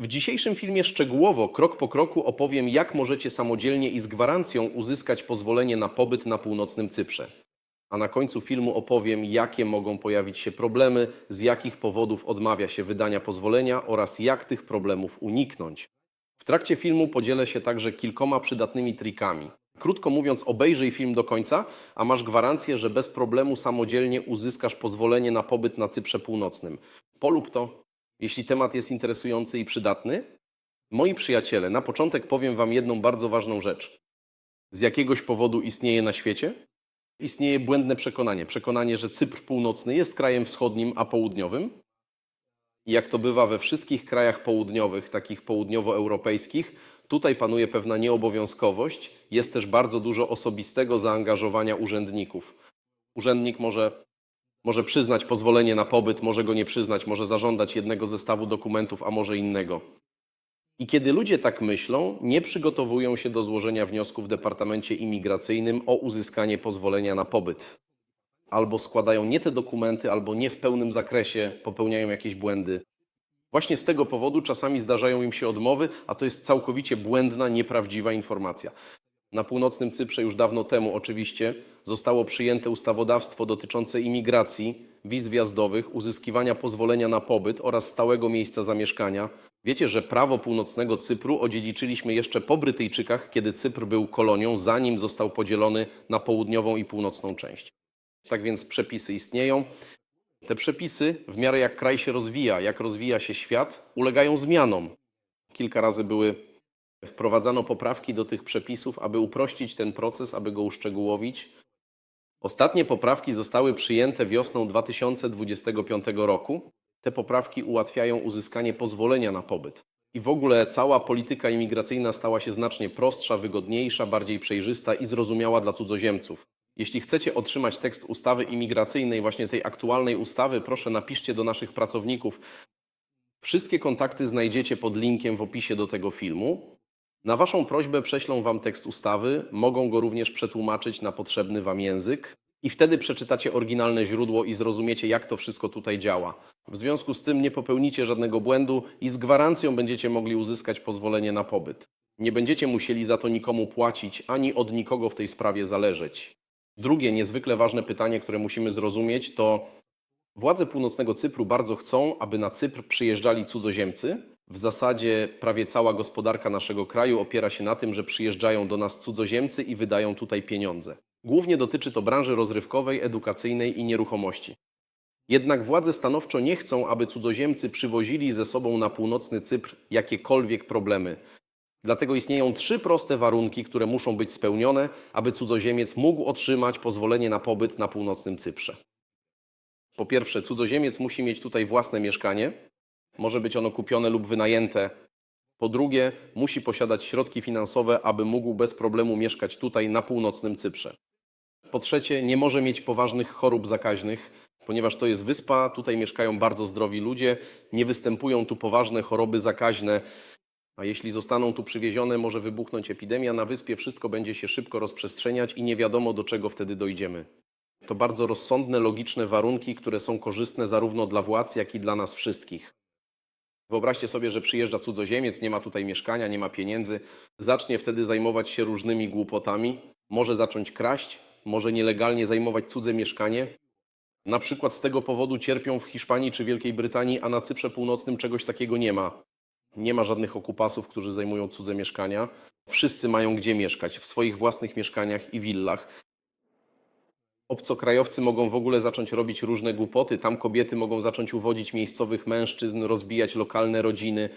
W dzisiejszym filmie szczegółowo, krok po kroku opowiem, jak możecie samodzielnie i z gwarancją uzyskać pozwolenie na pobyt na północnym Cyprze. A na końcu filmu opowiem, jakie mogą pojawić się problemy, z jakich powodów odmawia się wydania pozwolenia oraz jak tych problemów uniknąć. W trakcie filmu podzielę się także kilkoma przydatnymi trikami. Krótko mówiąc, obejrzyj film do końca, a masz gwarancję, że bez problemu samodzielnie uzyskasz pozwolenie na pobyt na Cyprze Północnym. Polub to, jeśli temat jest interesujący i przydatny. Moi przyjaciele, na początek powiem Wam jedną bardzo ważną rzecz. Z jakiegoś powodu istnieje na świecie? Istnieje błędne przekonanie. Przekonanie, że Cypr Północny jest krajem wschodnim, a południowym. I jak to bywa we wszystkich krajach południowych, takich południowoeuropejskich, tutaj panuje pewna nieobowiązkowość. Jest też bardzo dużo osobistego zaangażowania urzędników. Urzędnik może, może przyznać pozwolenie na pobyt, może go nie przyznać, może zażądać jednego zestawu dokumentów, a może innego. I kiedy ludzie tak myślą, nie przygotowują się do złożenia wniosku w Departamencie Imigracyjnym o uzyskanie pozwolenia na pobyt. Albo składają nie te dokumenty, albo nie w pełnym zakresie popełniają jakieś błędy. Właśnie z tego powodu czasami zdarzają im się odmowy, a to jest całkowicie błędna, nieprawdziwa informacja. Na północnym Cyprze już dawno temu oczywiście zostało przyjęte ustawodawstwo dotyczące imigracji, wiz wjazdowych, uzyskiwania pozwolenia na pobyt oraz stałego miejsca zamieszkania. Wiecie, że prawo północnego Cypru odziedziczyliśmy jeszcze po Brytyjczykach, kiedy Cypr był kolonią, zanim został podzielony na południową i północną część. Tak więc przepisy istnieją. Te przepisy, w miarę jak kraj się rozwija, jak rozwija się świat, ulegają zmianom. Kilka razy były wprowadzano poprawki do tych przepisów, aby uprościć ten proces, aby go uszczegółowić. Ostatnie poprawki zostały przyjęte wiosną 2025 roku. Te poprawki ułatwiają uzyskanie pozwolenia na pobyt. I w ogóle cała polityka imigracyjna stała się znacznie prostsza, wygodniejsza, bardziej przejrzysta i zrozumiała dla cudzoziemców. Jeśli chcecie otrzymać tekst ustawy imigracyjnej, właśnie tej aktualnej ustawy, proszę napiszcie do naszych pracowników. Wszystkie kontakty znajdziecie pod linkiem w opisie do tego filmu. Na Waszą prośbę prześlą Wam tekst ustawy, mogą go również przetłumaczyć na potrzebny Wam język i wtedy przeczytacie oryginalne źródło i zrozumiecie, jak to wszystko tutaj działa. W związku z tym nie popełnicie żadnego błędu i z gwarancją będziecie mogli uzyskać pozwolenie na pobyt. Nie będziecie musieli za to nikomu płacić, ani od nikogo w tej sprawie zależeć. Drugie niezwykle ważne pytanie, które musimy zrozumieć, to władze północnego Cypru bardzo chcą, aby na Cypr przyjeżdżali cudzoziemcy. W zasadzie prawie cała gospodarka naszego kraju opiera się na tym, że przyjeżdżają do nas cudzoziemcy i wydają tutaj pieniądze. Głównie dotyczy to branży rozrywkowej, edukacyjnej i nieruchomości. Jednak władze stanowczo nie chcą, aby cudzoziemcy przywozili ze sobą na północny Cypr jakiekolwiek problemy. Dlatego istnieją trzy proste warunki, które muszą być spełnione, aby cudzoziemiec mógł otrzymać pozwolenie na pobyt na północnym Cyprze. Po pierwsze, cudzoziemiec musi mieć tutaj własne mieszkanie, może być ono kupione lub wynajęte. Po drugie, musi posiadać środki finansowe, aby mógł bez problemu mieszkać tutaj na północnym Cyprze. Po trzecie, nie może mieć poważnych chorób zakaźnych, ponieważ to jest wyspa, tutaj mieszkają bardzo zdrowi ludzie, nie występują tu poważne choroby zakaźne, a jeśli zostaną tu przywiezione, może wybuchnąć epidemia na wyspie, wszystko będzie się szybko rozprzestrzeniać i nie wiadomo do czego wtedy dojdziemy. To bardzo rozsądne, logiczne warunki, które są korzystne zarówno dla władz, jak i dla nas wszystkich. Wyobraźcie sobie, że przyjeżdża cudzoziemiec, nie ma tutaj mieszkania, nie ma pieniędzy, zacznie wtedy zajmować się różnymi głupotami, może zacząć kraść, może nielegalnie zajmować cudze mieszkanie. Na przykład z tego powodu cierpią w Hiszpanii czy Wielkiej Brytanii, a na Cyprze Północnym czegoś takiego nie ma. Nie ma żadnych okupasów, którzy zajmują cudze mieszkania. Wszyscy mają gdzie mieszkać, w swoich własnych mieszkaniach i willach. Obcokrajowcy mogą w ogóle zacząć robić różne głupoty. Tam kobiety mogą zacząć uwodzić miejscowych mężczyzn, rozbijać lokalne rodziny.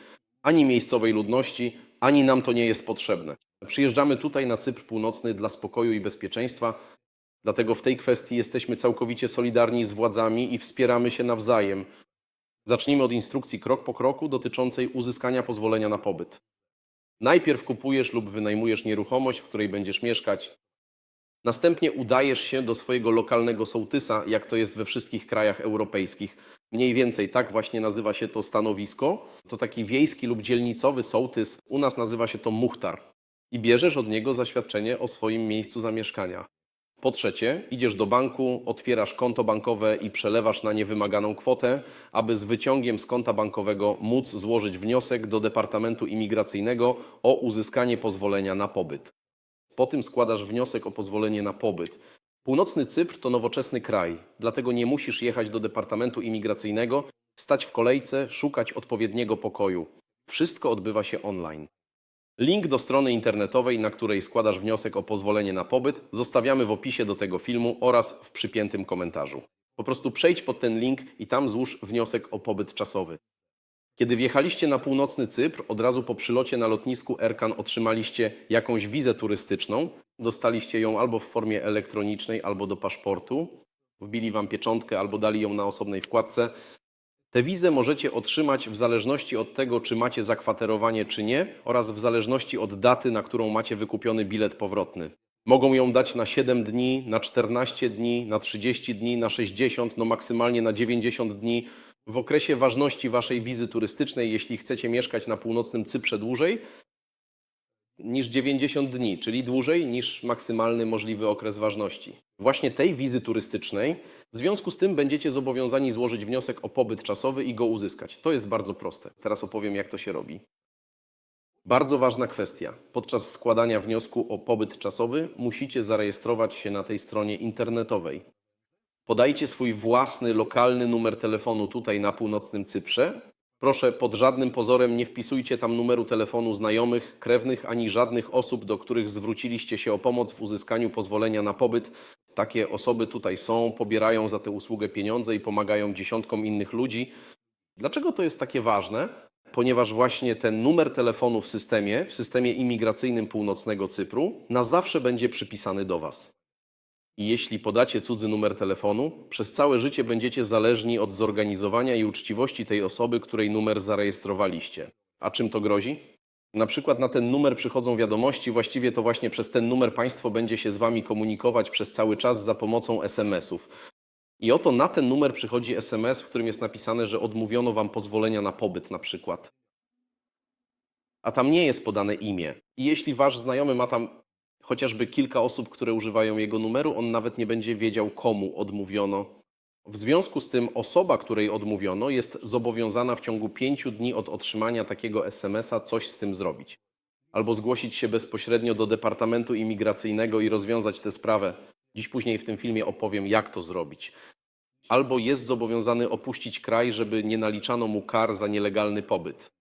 Ani miejscowej ludności, ani nam to nie jest potrzebne. Przyjeżdżamy tutaj na Cypr Północny dla spokoju i bezpieczeństwa, dlatego w tej kwestii jesteśmy całkowicie solidarni z władzami i wspieramy się nawzajem. Zacznijmy od instrukcji krok po kroku dotyczącej uzyskania pozwolenia na pobyt. Najpierw kupujesz lub wynajmujesz nieruchomość, w której będziesz mieszkać. Następnie udajesz się do swojego lokalnego sołtysa, jak to jest we wszystkich krajach europejskich. Mniej więcej tak właśnie nazywa się to stanowisko. To taki wiejski lub dzielnicowy sołtys. U nas nazywa się to muchtar. I bierzesz od niego zaświadczenie o swoim miejscu zamieszkania. Po trzecie, idziesz do banku, otwierasz konto bankowe i przelewasz na nie wymaganą kwotę, aby z wyciągiem z konta bankowego móc złożyć wniosek do Departamentu Imigracyjnego o uzyskanie pozwolenia na pobyt. Po tym składasz wniosek o pozwolenie na pobyt. Północny Cypr to nowoczesny kraj, dlatego nie musisz jechać do Departamentu Imigracyjnego, stać w kolejce, szukać odpowiedniego pokoju. Wszystko odbywa się online. Link do strony internetowej, na której składasz wniosek o pozwolenie na pobyt, zostawiamy w opisie do tego filmu oraz w przypiętym komentarzu. Po prostu przejdź pod ten link i tam złóż wniosek o pobyt czasowy. Kiedy wjechaliście na północny Cypr, od razu po przylocie na lotnisku Erkan otrzymaliście jakąś wizę turystyczną. Dostaliście ją albo w formie elektronicznej, albo do paszportu. Wbili wam pieczątkę albo dali ją na osobnej wkładce. Tę wizę możecie otrzymać w zależności od tego, czy macie zakwaterowanie, czy nie, oraz w zależności od daty, na którą macie wykupiony bilet powrotny. Mogą ją dać na 7 dni, na 14 dni, na 30 dni, na 60, no maksymalnie na 90 dni. W okresie ważności waszej wizy turystycznej, jeśli chcecie mieszkać na północnym Cyprze dłużej niż 90 dni, czyli dłużej niż maksymalny możliwy okres ważności. Właśnie tej wizy turystycznej, w związku z tym będziecie zobowiązani złożyć wniosek o pobyt czasowy i go uzyskać. To jest bardzo proste. Teraz opowiem, jak to się robi. Bardzo ważna kwestia. Podczas składania wniosku o pobyt czasowy musicie zarejestrować się na tej stronie internetowej. Podajcie swój własny, lokalny numer telefonu tutaj na północnym Cyprze. Proszę pod żadnym pozorem nie wpisujcie tam numeru telefonu znajomych, krewnych ani żadnych osób, do których zwróciliście się o pomoc w uzyskaniu pozwolenia na pobyt. Takie osoby tutaj są, pobierają za tę usługę pieniądze i pomagają dziesiątkom innych ludzi. Dlaczego to jest takie ważne? Ponieważ właśnie ten numer telefonu w systemie, w systemie imigracyjnym północnego Cypru, na zawsze będzie przypisany do Was. I jeśli podacie cudzy numer telefonu, przez całe życie będziecie zależni od zorganizowania i uczciwości tej osoby, której numer zarejestrowaliście. A czym to grozi? Na przykład na ten numer przychodzą wiadomości, właściwie to właśnie przez ten numer państwo będzie się z Wami komunikować przez cały czas za pomocą SMS-ów. I oto na ten numer przychodzi SMS, w którym jest napisane, że odmówiono Wam pozwolenia na pobyt na przykład. A tam nie jest podane imię. I jeśli Wasz znajomy ma tam chociażby kilka osób, które używają jego numeru, on nawet nie będzie wiedział, komu odmówiono. W związku z tym osoba, której odmówiono, jest zobowiązana w ciągu pięciu dni od otrzymania takiego SMS-a coś z tym zrobić. Albo zgłosić się bezpośrednio do Departamentu Imigracyjnego i rozwiązać tę sprawę. Dziś później w tym filmie opowiem, jak to zrobić. Albo jest zobowiązany opuścić kraj, żeby nie naliczano mu kar za nielegalny pobyt.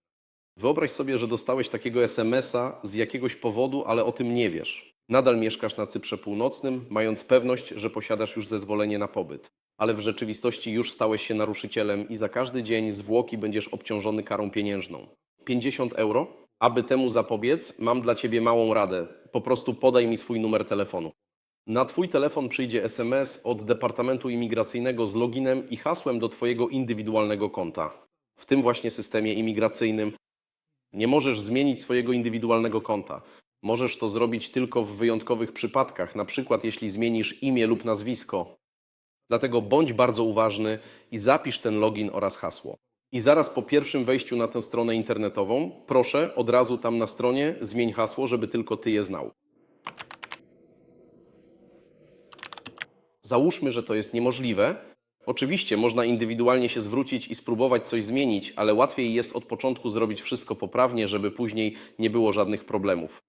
Wyobraź sobie, że dostałeś takiego SMS-a z jakiegoś powodu, ale o tym nie wiesz. Nadal mieszkasz na Cyprze Północnym, mając pewność, że posiadasz już zezwolenie na pobyt. Ale w rzeczywistości już stałeś się naruszycielem i za każdy dzień zwłoki będziesz obciążony karą pieniężną. 50 euro? Aby temu zapobiec, mam dla Ciebie małą radę. Po prostu podaj mi swój numer telefonu. Na Twój telefon przyjdzie SMS od Departamentu Imigracyjnego z loginem i hasłem do Twojego indywidualnego konta. W tym właśnie systemie imigracyjnym nie możesz zmienić swojego indywidualnego konta. Możesz to zrobić tylko w wyjątkowych przypadkach, na przykład jeśli zmienisz imię lub nazwisko. Dlatego bądź bardzo uważny i zapisz ten login oraz hasło. I zaraz po pierwszym wejściu na tę stronę internetową, proszę od razu tam na stronie zmień hasło, żeby tylko ty je znał. Załóżmy, że to jest niemożliwe. Oczywiście można indywidualnie się zwrócić i spróbować coś zmienić, ale łatwiej jest od początku zrobić wszystko poprawnie, żeby później nie było żadnych problemów.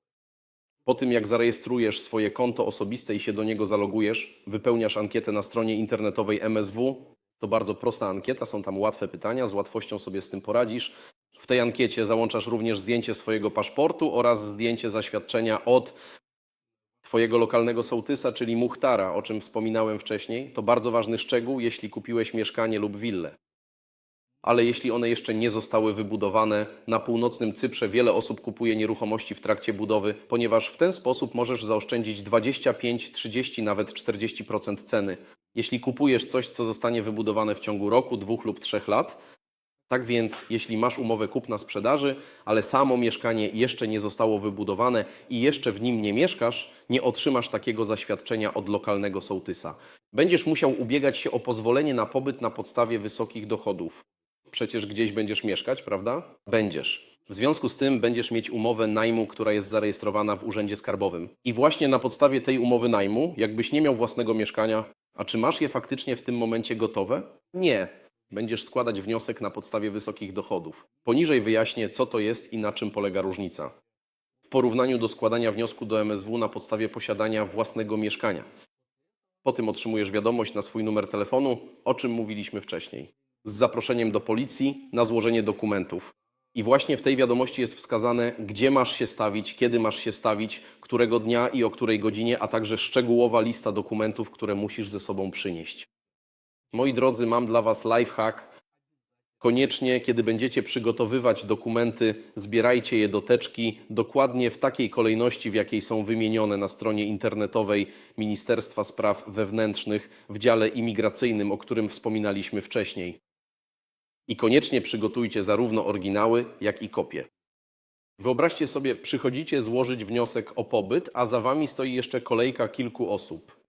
Po tym, jak zarejestrujesz swoje konto osobiste i się do niego zalogujesz, wypełniasz ankietę na stronie internetowej MSW. To bardzo prosta ankieta, są tam łatwe pytania, z łatwością sobie z tym poradzisz. W tej ankiecie załączasz również zdjęcie swojego paszportu oraz zdjęcie zaświadczenia od Twojego lokalnego sołtysa, czyli muhtara, o czym wspominałem wcześniej. To bardzo ważny szczegół, jeśli kupiłeś mieszkanie lub willę. Ale jeśli one jeszcze nie zostały wybudowane, na północnym Cyprze wiele osób kupuje nieruchomości w trakcie budowy, ponieważ w ten sposób możesz zaoszczędzić 25, 30, nawet 40% ceny. Jeśli kupujesz coś, co zostanie wybudowane w ciągu roku, dwóch lub trzech lat, tak więc, jeśli masz umowę kupna-sprzedaży, ale samo mieszkanie jeszcze nie zostało wybudowane i jeszcze w nim nie mieszkasz, nie otrzymasz takiego zaświadczenia od lokalnego sołtysa. Będziesz musiał ubiegać się o pozwolenie na pobyt na podstawie wysokich dochodów. Przecież gdzieś będziesz mieszkać, prawda? Będziesz. W związku z tym będziesz mieć umowę najmu, która jest zarejestrowana w Urzędzie Skarbowym. I właśnie na podstawie tej umowy najmu, jakbyś nie miał własnego mieszkania, a czy masz je faktycznie w tym momencie gotowe? Nie. Będziesz składać wniosek na podstawie wysokich dochodów. Poniżej wyjaśnię, co to jest i na czym polega różnica. W porównaniu do składania wniosku do MSW na podstawie posiadania własnego mieszkania. Po tym otrzymujesz wiadomość na swój numer telefonu, o czym mówiliśmy wcześniej. Z zaproszeniem do policji na złożenie dokumentów. I właśnie w tej wiadomości jest wskazane, gdzie masz się stawić, kiedy masz się stawić, którego dnia i o której godzinie, a także szczegółowa lista dokumentów, które musisz ze sobą przynieść. Moi drodzy, mam dla Was lifehack. Koniecznie, kiedy będziecie przygotowywać dokumenty, zbierajcie je do teczki dokładnie w takiej kolejności, w jakiej są wymienione na stronie internetowej Ministerstwa Spraw Wewnętrznych w dziale imigracyjnym, o którym wspominaliśmy wcześniej. I koniecznie przygotujcie zarówno oryginały, jak i kopie. Wyobraźcie sobie, przychodzicie złożyć wniosek o pobyt, a za wami stoi jeszcze kolejka kilku osób.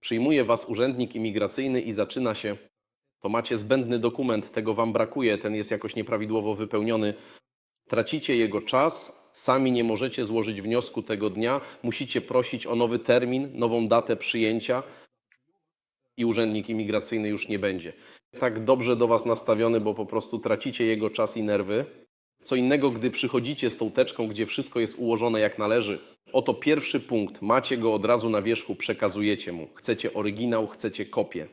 Przyjmuje was urzędnik imigracyjny i zaczyna się. To macie zbędny dokument, tego wam brakuje, ten jest jakoś nieprawidłowo wypełniony. Tracicie jego czas, sami nie możecie złożyć wniosku tego dnia, musicie prosić o nowy termin, nową datę przyjęcia i urzędnik imigracyjny już nie będzie. Tak dobrze do Was nastawiony, bo po prostu tracicie jego czas i nerwy. Co innego, gdy przychodzicie z tą teczką, gdzie wszystko jest ułożone jak należy. Oto pierwszy punkt, macie go od razu na wierzchu, przekazujecie mu. Chcecie oryginał, chcecie kopię.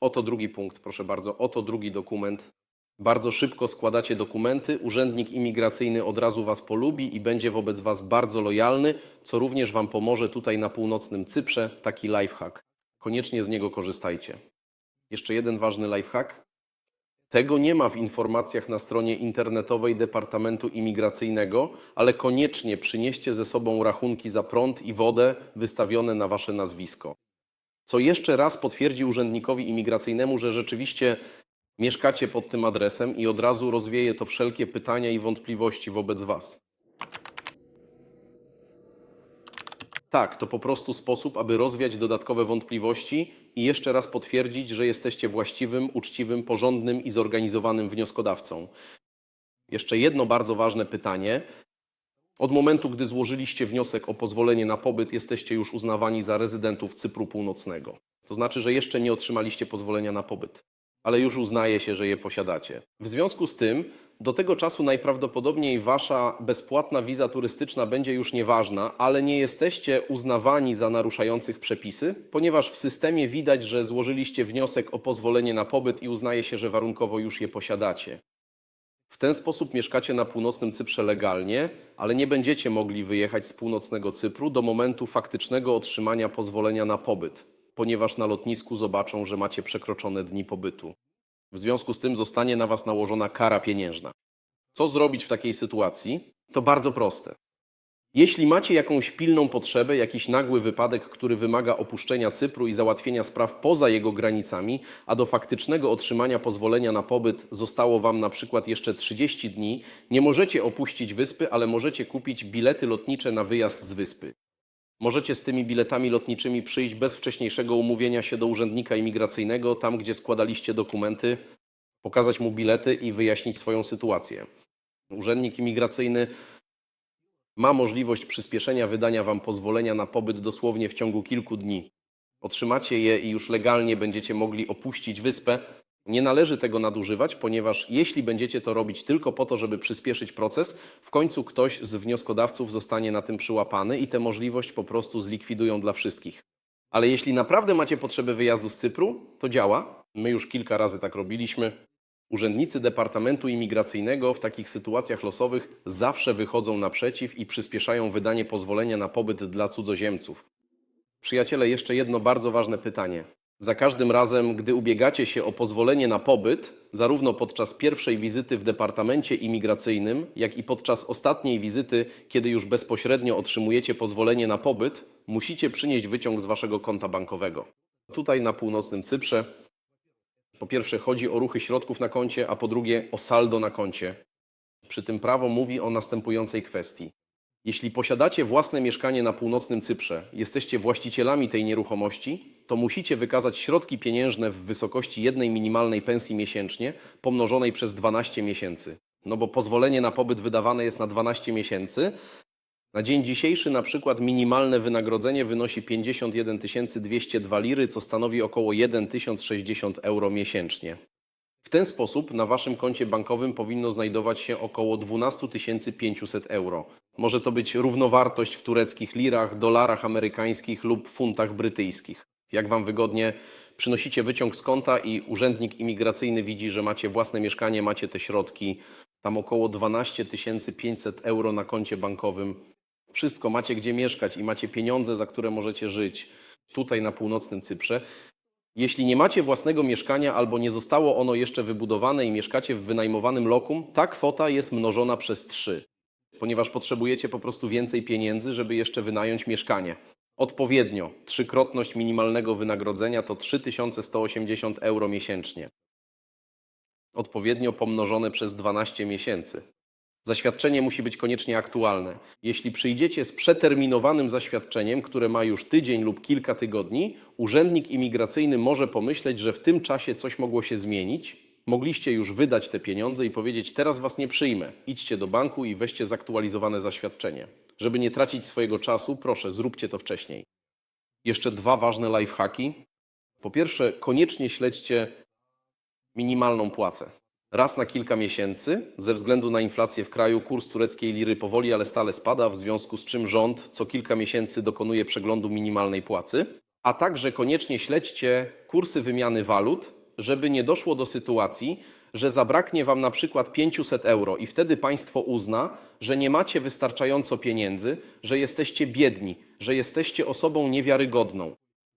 Oto drugi punkt, proszę bardzo, oto drugi dokument. Bardzo szybko składacie dokumenty, urzędnik imigracyjny od razu Was polubi i będzie wobec Was bardzo lojalny, co również Wam pomoże tutaj na północnym Cyprze, taki lifehack. Koniecznie z niego korzystajcie. Jeszcze jeden ważny lifehack. Tego nie ma w informacjach na stronie internetowej Departamentu Imigracyjnego, ale koniecznie przynieście ze sobą rachunki za prąd i wodę wystawione na Wasze nazwisko. Co jeszcze raz potwierdzi urzędnikowi imigracyjnemu, że rzeczywiście mieszkacie pod tym adresem i od razu rozwieje to wszelkie pytania i wątpliwości wobec Was. Tak, to po prostu sposób, aby rozwiać dodatkowe wątpliwości i jeszcze raz potwierdzić, że jesteście właściwym, uczciwym, porządnym i zorganizowanym wnioskodawcą. Jeszcze jedno bardzo ważne pytanie. Od momentu, gdy złożyliście wniosek o pozwolenie na pobyt, jesteście już uznawani za rezydentów Cypru Północnego. To znaczy, że jeszcze nie otrzymaliście pozwolenia na pobyt, ale już uznaje się, że je posiadacie. W związku z tym, do tego czasu najprawdopodobniej wasza bezpłatna wiza turystyczna będzie już nieważna, ale nie jesteście uznawani za naruszających przepisy, ponieważ w systemie widać, że złożyliście wniosek o pozwolenie na pobyt i uznaje się, że warunkowo już je posiadacie. W ten sposób mieszkacie na północnym Cyprze legalnie, ale nie będziecie mogli wyjechać z północnego Cypru do momentu faktycznego otrzymania pozwolenia na pobyt, ponieważ na lotnisku zobaczą, że macie przekroczone dni pobytu. W związku z tym zostanie na Was nałożona kara pieniężna. Co zrobić w takiej sytuacji? To bardzo proste. Jeśli macie jakąś pilną potrzebę, jakiś nagły wypadek, który wymaga opuszczenia Cypru i załatwienia spraw poza jego granicami, a do faktycznego otrzymania pozwolenia na pobyt zostało Wam na przykład jeszcze 30 dni, nie możecie opuścić wyspy, ale możecie kupić bilety lotnicze na wyjazd z wyspy. Możecie z tymi biletami lotniczymi przyjść bez wcześniejszego umówienia się do urzędnika imigracyjnego, tam gdzie składaliście dokumenty, pokazać mu bilety i wyjaśnić swoją sytuację. Urzędnik imigracyjny ma możliwość przyspieszenia wydania Wam pozwolenia na pobyt dosłownie w ciągu kilku dni. Otrzymacie je i już legalnie będziecie mogli opuścić wyspę. Nie należy tego nadużywać, ponieważ jeśli będziecie to robić tylko po to, żeby przyspieszyć proces, w końcu ktoś z wnioskodawców zostanie na tym przyłapany i tę możliwość po prostu zlikwidują dla wszystkich. Ale jeśli naprawdę macie potrzebę wyjazdu z Cypru, to działa. My już kilka razy tak robiliśmy. Urzędnicy Departamentu Imigracyjnego w takich sytuacjach losowych zawsze wychodzą naprzeciw i przyspieszają wydanie pozwolenia na pobyt dla cudzoziemców. Przyjaciele, jeszcze jedno bardzo ważne pytanie. Za każdym razem, gdy ubiegacie się o pozwolenie na pobyt, zarówno podczas pierwszej wizyty w Departamencie Imigracyjnym, jak i podczas ostatniej wizyty, kiedy już bezpośrednio otrzymujecie pozwolenie na pobyt, musicie przynieść wyciąg z waszego konta bankowego. Tutaj na północnym Cyprze po pierwsze chodzi o ruchy środków na koncie, a po drugie o saldo na koncie. Przy tym prawo mówi o następującej kwestii. Jeśli posiadacie własne mieszkanie na północnym Cyprze, jesteście właścicielami tej nieruchomości, to musicie wykazać środki pieniężne w wysokości jednej minimalnej pensji miesięcznie, pomnożonej przez 12 miesięcy. No bo pozwolenie na pobyt wydawane jest na 12 miesięcy. Na dzień dzisiejszy na przykład minimalne wynagrodzenie wynosi 51 202 liry, co stanowi około 1060 euro miesięcznie. W ten sposób na waszym koncie bankowym powinno znajdować się około 12 500 euro. Może to być równowartość w tureckich lirach, dolarach amerykańskich lub funtach brytyjskich. Jak wam wygodnie, przynosicie wyciąg z konta i urzędnik imigracyjny widzi, że macie własne mieszkanie, macie te środki, tam około 12 500 euro na koncie bankowym. Wszystko macie gdzie mieszkać i macie pieniądze, za które możecie żyć tutaj na północnym Cyprze. Jeśli nie macie własnego mieszkania albo nie zostało ono jeszcze wybudowane i mieszkacie w wynajmowanym lokum, ta kwota jest mnożona przez 3, ponieważ potrzebujecie po prostu więcej pieniędzy, żeby jeszcze wynająć mieszkanie. Odpowiednio trzykrotność minimalnego wynagrodzenia to 3180 euro miesięcznie. Odpowiednio pomnożone przez 12 miesięcy. Zaświadczenie musi być koniecznie aktualne. Jeśli przyjdziecie z przeterminowanym zaświadczeniem, które ma już tydzień lub kilka tygodni, urzędnik imigracyjny może pomyśleć, że w tym czasie coś mogło się zmienić. Mogliście już wydać te pieniądze i powiedzieć: Teraz was nie przyjmę. Idźcie do banku i weźcie zaktualizowane zaświadczenie. Żeby nie tracić swojego czasu, proszę, zróbcie to wcześniej. Jeszcze dwa ważne lifehacki. Po pierwsze, koniecznie śledźcie minimalną płacę. Raz na kilka miesięcy, ze względu na inflację w kraju, kurs tureckiej liry powoli, ale stale spada, w związku z czym rząd co kilka miesięcy dokonuje przeglądu minimalnej płacy. A także koniecznie śledźcie kursy wymiany walut, żeby nie doszło do sytuacji, że zabraknie Wam na przykład 500 euro i wtedy państwo uzna, że nie macie wystarczająco pieniędzy, że jesteście biedni, że jesteście osobą niewiarygodną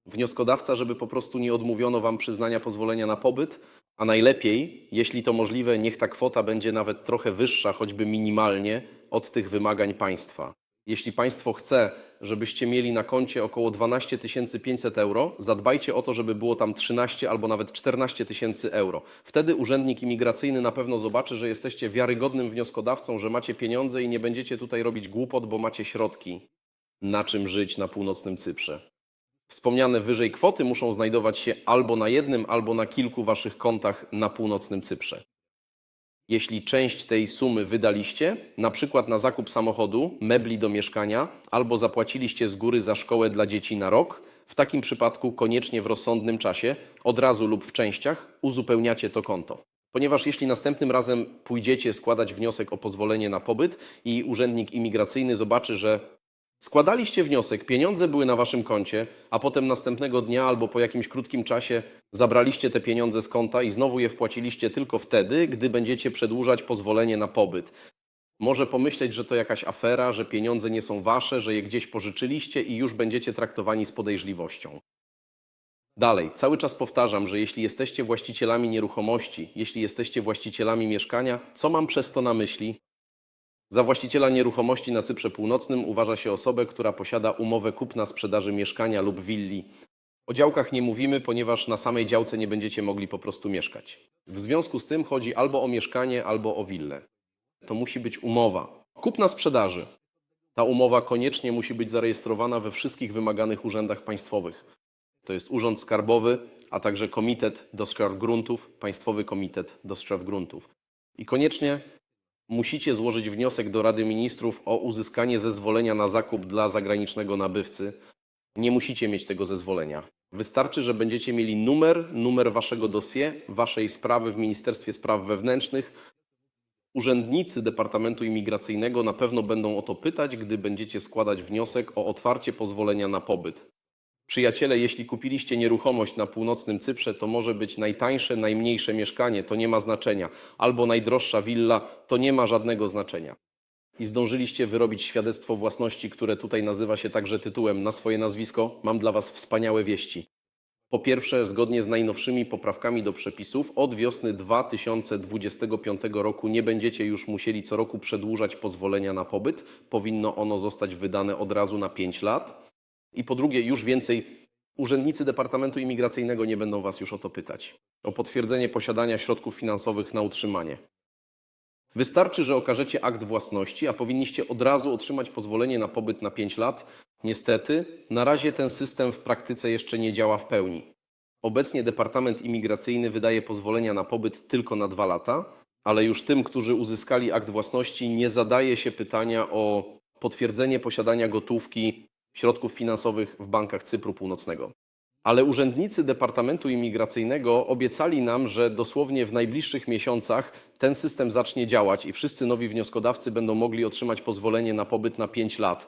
wnioskodawca, żeby po prostu nie odmówiono Wam przyznania pozwolenia na pobyt, a najlepiej, jeśli to możliwe, niech ta kwota będzie nawet trochę wyższa, choćby minimalnie, od tych wymagań państwa. Jeśli państwo chce, żebyście mieli na koncie około 12 500 euro, zadbajcie o to, żeby było tam 13 albo nawet 14 tysięcy euro. Wtedy urzędnik imigracyjny na pewno zobaczy, że jesteście wiarygodnym wnioskodawcą, że macie pieniądze i nie będziecie tutaj robić głupot, bo macie środki, na czym żyć na północnym Cyprze. Wspomniane wyżej kwoty muszą znajdować się albo na jednym, albo na kilku waszych kontach na północnym Cyprze. Jeśli część tej sumy wydaliście, na przykład na zakup samochodu, mebli do mieszkania, albo zapłaciliście z góry za szkołę dla dzieci na rok, w takim przypadku koniecznie w rozsądnym czasie, od razu lub w częściach, uzupełniacie to konto. Ponieważ jeśli następnym razem pójdziecie składać wniosek o pozwolenie na pobyt i urzędnik imigracyjny zobaczy, że Składaliście wniosek, pieniądze były na waszym koncie, a potem następnego dnia albo po jakimś krótkim czasie zabraliście te pieniądze z konta i znowu je wpłaciliście tylko wtedy, gdy będziecie przedłużać pozwolenie na pobyt. Może pomyśleć, że to jakaś afera, że pieniądze nie są wasze, że je gdzieś pożyczyliście i już będziecie traktowani z podejrzliwością. Dalej, cały czas powtarzam, że jeśli jesteście właścicielami nieruchomości, jeśli jesteście właścicielami mieszkania, co mam przez to na myśli? Za właściciela nieruchomości na Cyprze Północnym uważa się osobę, która posiada umowę kupna-sprzedaży mieszkania lub willi. O działkach nie mówimy, ponieważ na samej działce nie będziecie mogli po prostu mieszkać. W związku z tym chodzi albo o mieszkanie, albo o willę. To musi być umowa. Kupna-sprzedaży. Ta umowa koniecznie musi być zarejestrowana we wszystkich wymaganych urzędach państwowych. To jest Urząd Skarbowy, a także Komitet do Spraw Gruntów, Państwowy Komitet do Spraw Gruntów. I koniecznie musicie złożyć wniosek do Rady Ministrów o uzyskanie zezwolenia na zakup dla zagranicznego nabywcy. Nie musicie mieć tego zezwolenia. Wystarczy, że będziecie mieli numer, numer waszego dossier, waszej sprawy w Ministerstwie Spraw Wewnętrznych. Urzędnicy Departamentu Imigracyjnego na pewno będą o to pytać, gdy będziecie składać wniosek o otwarcie pozwolenia na pobyt. Przyjaciele, jeśli kupiliście nieruchomość na północnym Cyprze, to może być najtańsze, najmniejsze mieszkanie, to nie ma znaczenia, albo najdroższa willa, to nie ma żadnego znaczenia. I zdążyliście wyrobić świadectwo własności, które tutaj nazywa się także tytułem na swoje nazwisko, mam dla Was wspaniałe wieści. Po pierwsze, zgodnie z najnowszymi poprawkami do przepisów, od wiosny 2025 roku nie będziecie już musieli co roku przedłużać pozwolenia na pobyt. Powinno ono zostać wydane od razu na 5 lat. I po drugie, już więcej urzędnicy Departamentu Imigracyjnego nie będą Was już o to pytać. O potwierdzenie posiadania środków finansowych na utrzymanie. Wystarczy, że okażecie akt własności, a powinniście od razu otrzymać pozwolenie na pobyt na 5 lat. Niestety, na razie ten system w praktyce jeszcze nie działa w pełni. Obecnie Departament Imigracyjny wydaje pozwolenia na pobyt tylko na 2 lata, ale już tym, którzy uzyskali akt własności, nie zadaje się pytania o potwierdzenie posiadania gotówki, środków finansowych w bankach Cypru Północnego. Ale urzędnicy Departamentu Imigracyjnego obiecali nam, że dosłownie w najbliższych miesiącach ten system zacznie działać i wszyscy nowi wnioskodawcy będą mogli otrzymać pozwolenie na pobyt na 5 lat.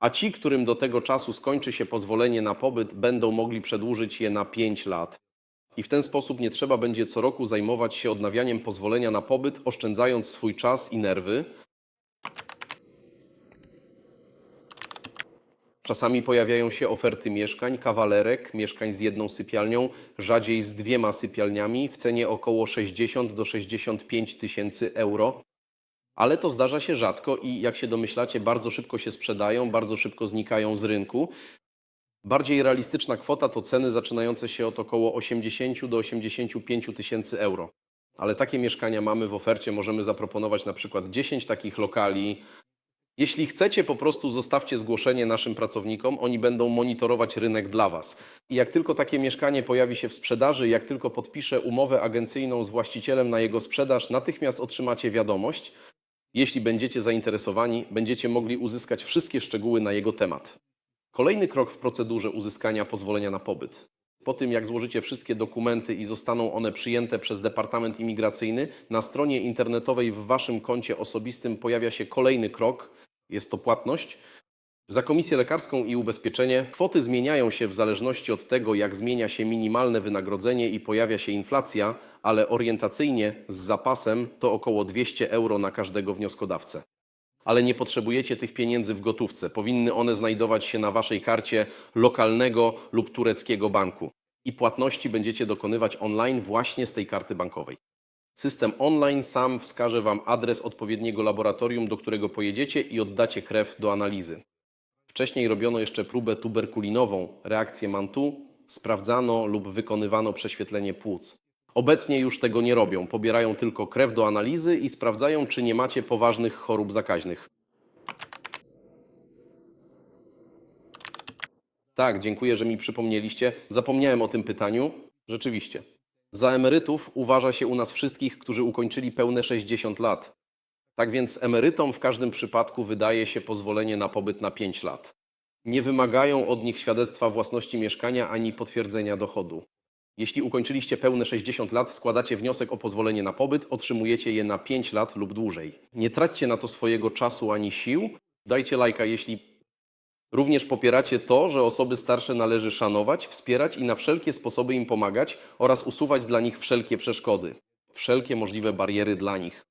A ci, którym do tego czasu skończy się pozwolenie na pobyt, będą mogli przedłużyć je na 5 lat. I w ten sposób nie trzeba będzie co roku zajmować się odnawianiem pozwolenia na pobyt, oszczędzając swój czas i nerwy. Czasami pojawiają się oferty mieszkań, kawalerek, mieszkań z jedną sypialnią, rzadziej z dwiema sypialniami w cenie około 60 do 65 tysięcy euro. Ale to zdarza się rzadko i jak się domyślacie, bardzo szybko się sprzedają, bardzo szybko znikają z rynku. Bardziej realistyczna kwota to ceny zaczynające się od około 80 do 85 tysięcy euro. Ale takie mieszkania mamy w ofercie, możemy zaproponować na przykład 10 takich lokali. Jeśli chcecie, po prostu zostawcie zgłoszenie naszym pracownikom, oni będą monitorować rynek dla Was. I jak tylko takie mieszkanie pojawi się w sprzedaży, jak tylko podpiszę umowę agencyjną z właścicielem na jego sprzedaż, natychmiast otrzymacie wiadomość. Jeśli będziecie zainteresowani, będziecie mogli uzyskać wszystkie szczegóły na jego temat. Kolejny krok w procedurze uzyskania pozwolenia na pobyt. Po tym, jak złożycie wszystkie dokumenty i zostaną one przyjęte przez Departament Imigracyjny, na stronie internetowej w Waszym koncie osobistym pojawia się kolejny krok. Jest to płatność. Za komisję lekarską i ubezpieczenie kwoty zmieniają się w zależności od tego, jak zmienia się minimalne wynagrodzenie i pojawia się inflacja, ale orientacyjnie z zapasem to około 200 euro na każdego wnioskodawcę ale nie potrzebujecie tych pieniędzy w gotówce. Powinny one znajdować się na waszej karcie lokalnego lub tureckiego banku. I płatności będziecie dokonywać online właśnie z tej karty bankowej. System online sam wskaże wam adres odpowiedniego laboratorium, do którego pojedziecie i oddacie krew do analizy. Wcześniej robiono jeszcze próbę tuberkulinową, reakcję Mantu, sprawdzano lub wykonywano prześwietlenie płuc. Obecnie już tego nie robią, pobierają tylko krew do analizy i sprawdzają, czy nie macie poważnych chorób zakaźnych. Tak, dziękuję, że mi przypomnieliście. Zapomniałem o tym pytaniu. Rzeczywiście. Za emerytów uważa się u nas wszystkich, którzy ukończyli pełne 60 lat. Tak więc emerytom w każdym przypadku wydaje się pozwolenie na pobyt na 5 lat. Nie wymagają od nich świadectwa własności mieszkania ani potwierdzenia dochodu. Jeśli ukończyliście pełne 60 lat, składacie wniosek o pozwolenie na pobyt, otrzymujecie je na 5 lat lub dłużej. Nie traćcie na to swojego czasu ani sił. Dajcie lajka, jeśli również popieracie to, że osoby starsze należy szanować, wspierać i na wszelkie sposoby im pomagać oraz usuwać dla nich wszelkie przeszkody, wszelkie możliwe bariery dla nich.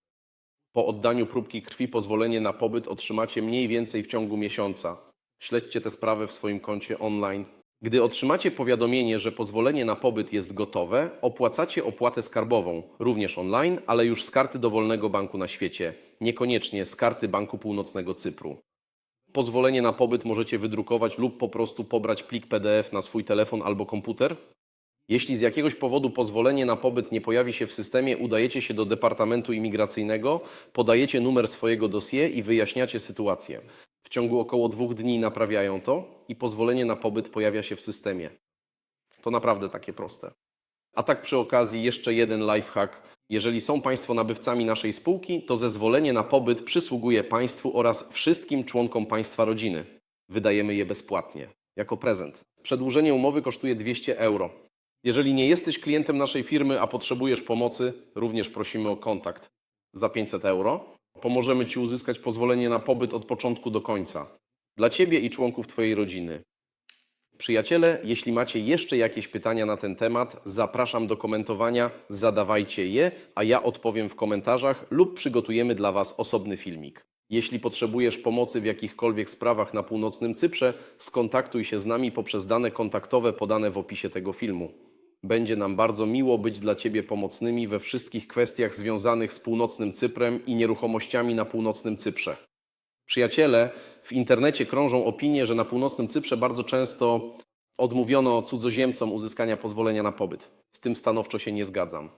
Po oddaniu próbki krwi pozwolenie na pobyt otrzymacie mniej więcej w ciągu miesiąca. Śledźcie tę sprawę w swoim koncie online. Gdy otrzymacie powiadomienie, że pozwolenie na pobyt jest gotowe, opłacacie opłatę skarbową, również online, ale już z karty dowolnego banku na świecie, niekoniecznie z karty Banku Północnego Cypru. Pozwolenie na pobyt możecie wydrukować lub po prostu pobrać plik PDF na swój telefon albo komputer. Jeśli z jakiegoś powodu pozwolenie na pobyt nie pojawi się w systemie, udajecie się do Departamentu Imigracyjnego, podajecie numer swojego dossier i wyjaśniacie sytuację. W ciągu około dwóch dni naprawiają to i pozwolenie na pobyt pojawia się w systemie. To naprawdę takie proste. A tak przy okazji jeszcze jeden lifehack. Jeżeli są Państwo nabywcami naszej spółki, to zezwolenie na pobyt przysługuje Państwu oraz wszystkim członkom Państwa rodziny. Wydajemy je bezpłatnie, jako prezent. Przedłużenie umowy kosztuje 200 euro. Jeżeli nie jesteś klientem naszej firmy, a potrzebujesz pomocy, również prosimy o kontakt za 500 euro. Pomożemy Ci uzyskać pozwolenie na pobyt od początku do końca. Dla Ciebie i członków Twojej rodziny. Przyjaciele, jeśli macie jeszcze jakieś pytania na ten temat, zapraszam do komentowania, zadawajcie je, a ja odpowiem w komentarzach lub przygotujemy dla Was osobny filmik. Jeśli potrzebujesz pomocy w jakichkolwiek sprawach na północnym Cyprze, skontaktuj się z nami poprzez dane kontaktowe podane w opisie tego filmu. Będzie nam bardzo miło być dla Ciebie pomocnymi we wszystkich kwestiach związanych z północnym Cyprem i nieruchomościami na północnym Cyprze. Przyjaciele, w internecie krążą opinie, że na północnym Cyprze bardzo często odmówiono cudzoziemcom uzyskania pozwolenia na pobyt. Z tym stanowczo się nie zgadzam.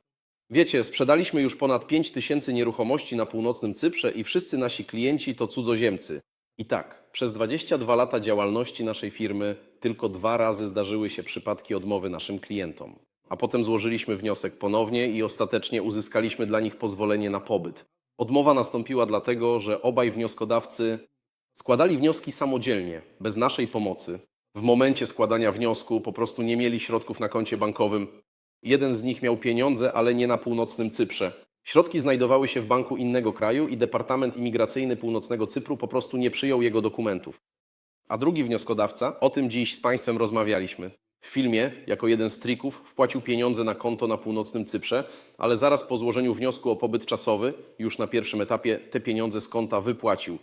Wiecie, sprzedaliśmy już ponad 5 tysięcy nieruchomości na północnym Cyprze i wszyscy nasi klienci to cudzoziemcy. I tak, przez 22 lata działalności naszej firmy tylko dwa razy zdarzyły się przypadki odmowy naszym klientom. a potem złożyliśmy wniosek ponownie i ostatecznie uzyskaliśmy dla nich pozwolenie na pobyt. Odmowa nastąpiła dlatego, że obaj wnioskodawcy składali wnioski samodzielnie, bez naszej pomocy. W momencie składania wniosku po prostu nie mieli środków na koncie bankowym. Jeden z nich miał pieniądze, ale nie na północnym Cyprze. Środki znajdowały się w banku innego kraju i Departament Imigracyjny Północnego Cypru po prostu nie przyjął jego dokumentów. A drugi wnioskodawca, o tym dziś z Państwem rozmawialiśmy. W filmie, jako jeden z trików, wpłacił pieniądze na konto na północnym Cyprze, ale zaraz po złożeniu wniosku o pobyt czasowy, już na pierwszym etapie, te pieniądze z konta wypłacił.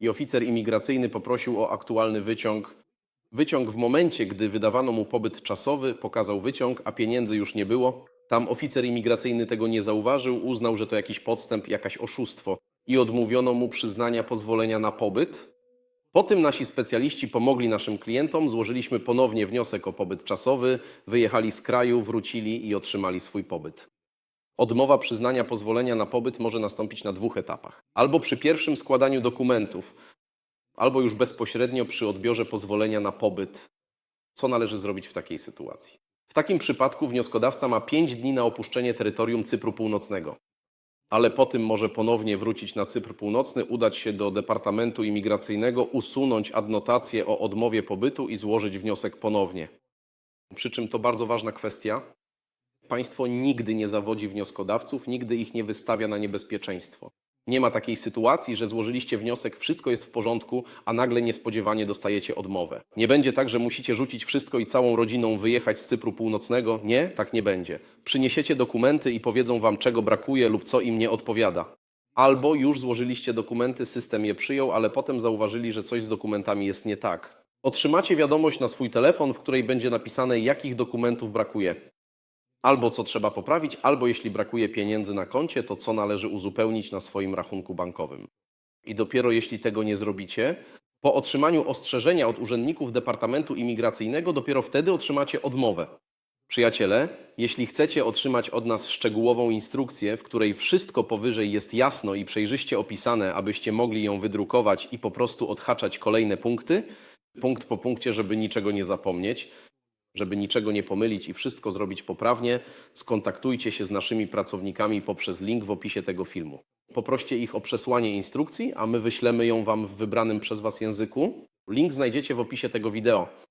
I oficer imigracyjny poprosił o aktualny wyciąg. Wyciąg w momencie, gdy wydawano mu pobyt czasowy, pokazał wyciąg, a pieniędzy już nie było. Tam oficer imigracyjny tego nie zauważył, uznał, że to jakiś podstęp, jakaś oszustwo i odmówiono mu przyznania pozwolenia na pobyt, po tym nasi specjaliści pomogli naszym klientom, złożyliśmy ponownie wniosek o pobyt czasowy, wyjechali z kraju, wrócili i otrzymali swój pobyt. Odmowa przyznania pozwolenia na pobyt może nastąpić na dwóch etapach. Albo przy pierwszym składaniu dokumentów, albo już bezpośrednio przy odbiorze pozwolenia na pobyt. Co należy zrobić w takiej sytuacji? W takim przypadku wnioskodawca ma 5 dni na opuszczenie terytorium Cypru Północnego ale po tym może ponownie wrócić na Cypr Północny, udać się do Departamentu Imigracyjnego, usunąć adnotację o odmowie pobytu i złożyć wniosek ponownie. Przy czym to bardzo ważna kwestia. Państwo nigdy nie zawodzi wnioskodawców, nigdy ich nie wystawia na niebezpieczeństwo. Nie ma takiej sytuacji, że złożyliście wniosek, wszystko jest w porządku, a nagle niespodziewanie dostajecie odmowę. Nie będzie tak, że musicie rzucić wszystko i całą rodziną wyjechać z Cypru Północnego. Nie, tak nie będzie. Przyniesiecie dokumenty i powiedzą wam, czego brakuje lub co im nie odpowiada. Albo już złożyliście dokumenty, system je przyjął, ale potem zauważyli, że coś z dokumentami jest nie tak. Otrzymacie wiadomość na swój telefon, w której będzie napisane, jakich dokumentów brakuje albo co trzeba poprawić, albo jeśli brakuje pieniędzy na koncie, to co należy uzupełnić na swoim rachunku bankowym. I dopiero jeśli tego nie zrobicie, po otrzymaniu ostrzeżenia od urzędników Departamentu Imigracyjnego, dopiero wtedy otrzymacie odmowę. Przyjaciele, jeśli chcecie otrzymać od nas szczegółową instrukcję, w której wszystko powyżej jest jasno i przejrzyście opisane, abyście mogli ją wydrukować i po prostu odhaczać kolejne punkty, punkt po punkcie, żeby niczego nie zapomnieć, żeby niczego nie pomylić i wszystko zrobić poprawnie, skontaktujcie się z naszymi pracownikami poprzez link w opisie tego filmu. Poproście ich o przesłanie instrukcji, a my wyślemy ją Wam w wybranym przez Was języku. Link znajdziecie w opisie tego wideo.